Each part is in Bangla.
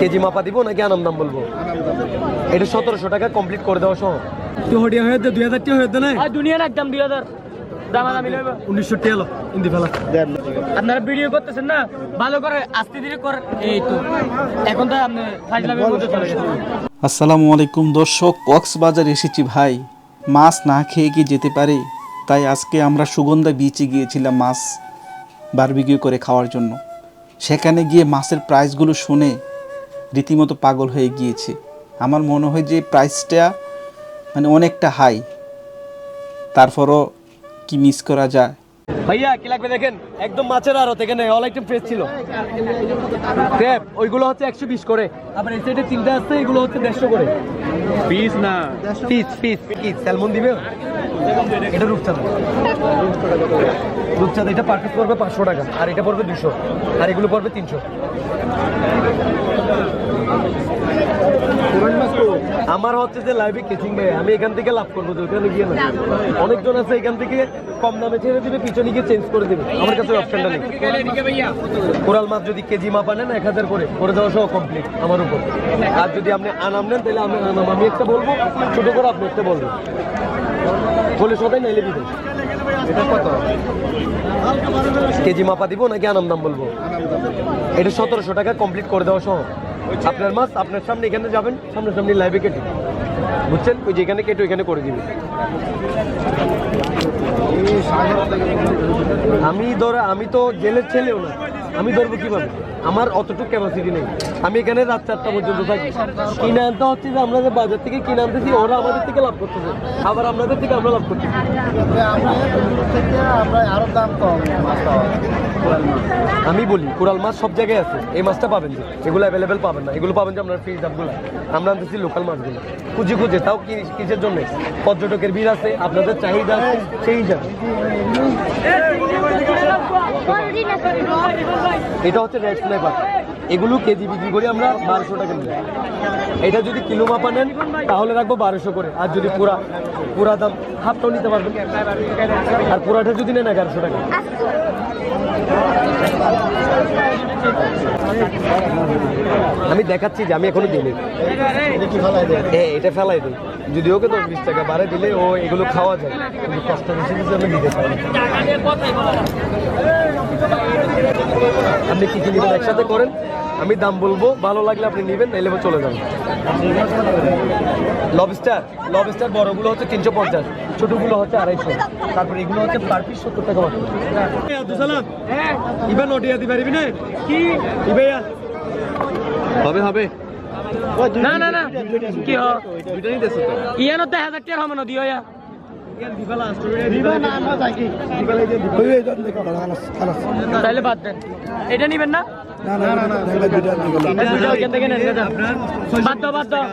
কেজি মাপা দিব নাকি আনাম দাম বলব? এটা সতেরোশো টাকা কমপ্লিট করে দেওয়া সহ। তুই হডিয়া হয়ে দে দুই হাজার টাকা হয়ে না। আর দুনিয়ার একদম দুই হাজার। উনিশশো টাকা ইন্দি ফেলা। আপনারা ভিডিও করতেছেন না? ভালো করে আস্তে ধীরে করে। এই তো এখন তো আপনি ফাইজলামের মধ্যে চলে গেছেন। আসসালামু আলাইকুম দর্শক কক্সবাজার এসেছি ভাই। মাছ না খেয়ে কি যেতে পারে? তাই আজকে আমরা সুগন্ধা বিচে গিয়েছিলাম মাছ বারবিকিউ করে খাওয়ার জন্য। সেখানে গিয়ে মাছের প্রাইসগুলো শুনে রীতিমতো পাগল হয়ে গিয়েছে। আমার মনে হয় যে প্রাইসটা মানে অনেকটা হাই। তারপরও কি মিস করা যায়? ভাইয়া কি লাগবে দেখেন? একদম মাছের আড়ত এখানে অল আইটেম ফ্রেশ ছিল। ক্র্যাব ওইগুলো হচ্ছে একশো বিশ করে। আবার এই সাইডে তিনটা আছে এগুলো হচ্ছে দেড়শো করে। পিস না। পিস পিস কি স্যালমন দিবে? এটা রূপচাঁদা। রূপচাঁদা এটা পার পিস পড়বে পাঁচশো টাকা আর এটা পড়বে দুশো। আর এগুলো পড়বে তিনশো। আমার হচ্ছে যে লাইভে কেচিং ভাই আমি এখান থেকে লাভ করব ওখানে গিয়ে না। অনেকজন আছে এখান থেকে কম দামে ছেড়ে দিবে পিছনে গিয়ে চেঞ্জ করে দিবে আমার কাছে অপশনটা নেই। কোরাল মাছ যদি কেজি মাপা নেন এক হাজার করে। করে দেওয়া সহ কমপ্লিট আমার উপর। আর যদি আপনি আনাম নেন তাহলে আমি আনাম। আমি একটা বলব ছোটো করে আপনি একটা বলবেন। বলে সবাই নাইলে দিবেন। এটা কত? কেজি মাপা দিব নাকি আনাম দাম বলব? এটা সতেরোশো টাকা কমপ্লিট করে দেওয়া সহ। আপনার মাছ আপনার সামনে এখানে যাবেন সামনে সামনে লাইভে কেটে। বুঝছেন? ওই যেখানে কেটে ওইখানে করে দিবে আমি ধরো, আমি তো জেলের ছেলেও না। আমি ধরবো কীভাবে? আমার অতটুকু ক্যাপাসিটি নেই। আমি এখানে রাত চারটা পর্যন্ত থাকি। কিনে আনতে হচ্ছে যে আমরা যে বাজার থেকে কিনে আনতেছি, ওরা আমাদের থেকে লাভ করতেছে। আবার আপনাদের থেকে আমরা লাভ করতেছি। আমি বলি, কোরাল মাছ সব জায়গায় আছে। এই মাছটা পাবেন যে, এগুলো অ্যাভেলেবেল পাবেন না। এগুলো পাবেন যে আপনার ফ্রিজ দামগুলো আমরা আনতেছি লোকাল মাছগুলো। খুঁজে খুঁজে। তাও কিসের জন্য? পর্যটকের ভিড় আছে, আপনাদের চাহিদা আছে, সেই এটা হচ্ছে রেড স্ন্যাপার এগুলো কেজি বিক্রি করি আমরা বারোশো টাকা নিই এটা যদি কিলো মাপা নেন, তাহলে রাখব বারোশো করে। আর যদি পুরা পুরা দাম হাফটাও নিতে পারবেন। আর পুরাটা যদি নেন এগারোশো টাকা। আমি দেখাচ্ছি যে আমি এখনও দিইনি। হ্যাঁ এটা ফেলাই দিই যদি ওকে দশ বিশ টাকা বাড়ে দিলে ও এগুলো খাওয়া যায়। কষ্ট আমি দিতে পারি আপনি কি কি নেবেন একসাথে করেন আমি দাম বলব ভালো লাগলে আপনি নেবেন নাইলে চলে যাবেন লবস্টার লবস্টার বড়গুলো হচ্ছে তিনশো পঞ্চাশ ছোটগুলো হচ্ছে আড়াইশো। তারপরে এগুলো হচ্ছে পার পিস সত্তর টাকা মাত্র। ইবা নটিয়া দি পারিবি না? কি? ইবাইয়া হবে হবে। না না না। কি হ? ইয়ানো তো হাজার টাকার হবে না দিও ইয়া। তাহলে বাদ দেন। এটা নিবেন না? এই দুইটা ওইখান থেকে নেন না বাদ দাও বাদ দাও।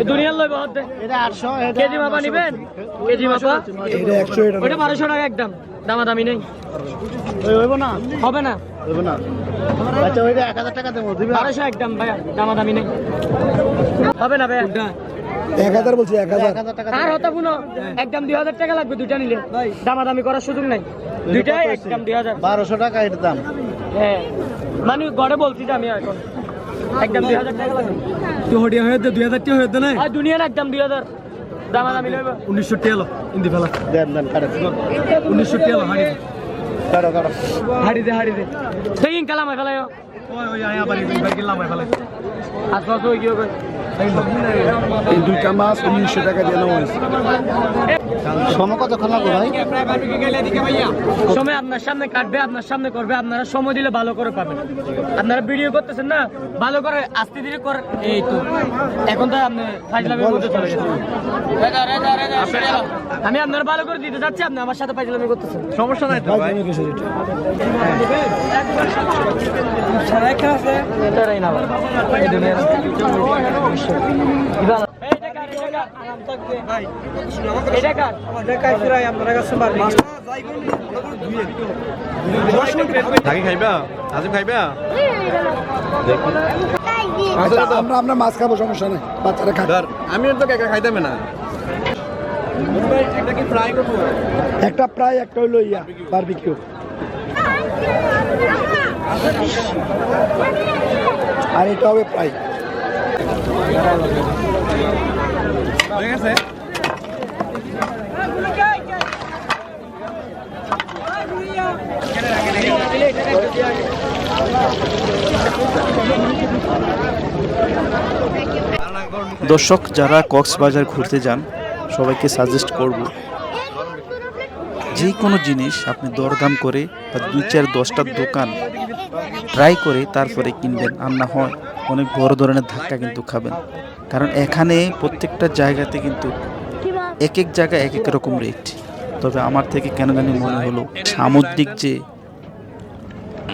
এই দুনিয়ার লইব কেজি মাপা নিবেন? কেজি মাপা? ওইটা বারোশো টাকা একদম। দামাদামি নেই। হবে না? বারোশো একদম ভাইয়া। দামাদামি নেই। হবে না ভাইয়া? এক হাজার বলছি এক হাজার। আর হতা একদম দুই হাজার টাকা লাগবে দুইটা নিলে। দামাদামি করার সুযোগ নাই। দুইটাই একদম দুই হাজার। বারোশো টাকা এর দাম। হ্যাঁ। মানে ঘরে বলছি যে আমি এখন। একদম দুই হাজার টাকা লাগবে। তুই হডিয়া হয়ে দে দুই হাজার টাকা হয়ে দে না? আর দুনিয়ার একদম দুই হাজার। দামাদামি লইব উনিশশো টাকা লো ইন্দি ফেলা। দেন দেন কাটে। উনিশশো টাকা লো হাড়ি কাটো কাটো হাড়ি দে হাড়ি দে। সেই কালাম ফেলাই ওই ওই আয়া বাড়ি দুইবার গেলাম ফেলা আজ কত কি হবে এই দুইটা মাছ উনিশশো টাকা দিয়ে নেওয়া হয়েছে। সময় কতক্ষণ লাগবে ভাই? সময় আপনার সামনে কাটবে আপনার সামনে করবে আপনারা সময় দিলে ভালো করে পাবেন। আপনারা ভিডিও করতেছেন না ভালো করে আস্তে ধীরে করে এই তো এখন তো আপনি ফাইজলামের মধ্যে চলে গেছেন। আমি আপনারা ভালো করে দিতে যাচ্ছি আপনি আমার সাথে ফাইজলামি করতেছেন। সমস্যা নাই তো ভাই। এটাই না ভাই। আমরা আমরা মাছ খাব সমস্যা নেই। বাচ্চারা আমি তো একা খাইতামে না। একটা কি ফ্রাই করব একটা প্রায় একটা হইল ইয়া বারবিকিউ। আর এটা হবে প্রায় দর্শক, যারা কক্সবাজার ঘুরতে যান, সবাইকে সাজেস্ট করব, যে কোনো জিনিস আপনি দরদাম করে বা দুই চার দশটা দোকান ট্রাই করে তারপরে কিনবেন। আর না হয় অনেক বড় ধরনের ধাক্কা কিন্তু খাবেন। কারণ এখানে প্রত্যেকটা জায়গাতে কিন্তু এক এক জায়গায় এক এক রকম রেট তবে আমার থেকে কেন জানি মনে হলো, সামুদ্রিক যে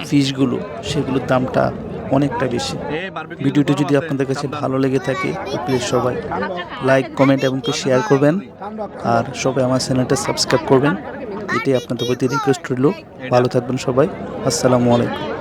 ফিশগুলো, সেগুলোর দামটা অনেকটা বেশি। ভিডিওটি যদি আপনাদের কাছে ভালো লেগে থাকে প্লিজ সবাই লাইক কমেন্ট এবং শেয়ার করবেন। আর সবাই আমার চ্যানেলটা সাবস্ক্রাইব করবেন। এটাই আপনাদের প্রতি রিকোয়েস্ট রইল। ভালো থাকবেন সবাই। আসসালামু আলাইকুম।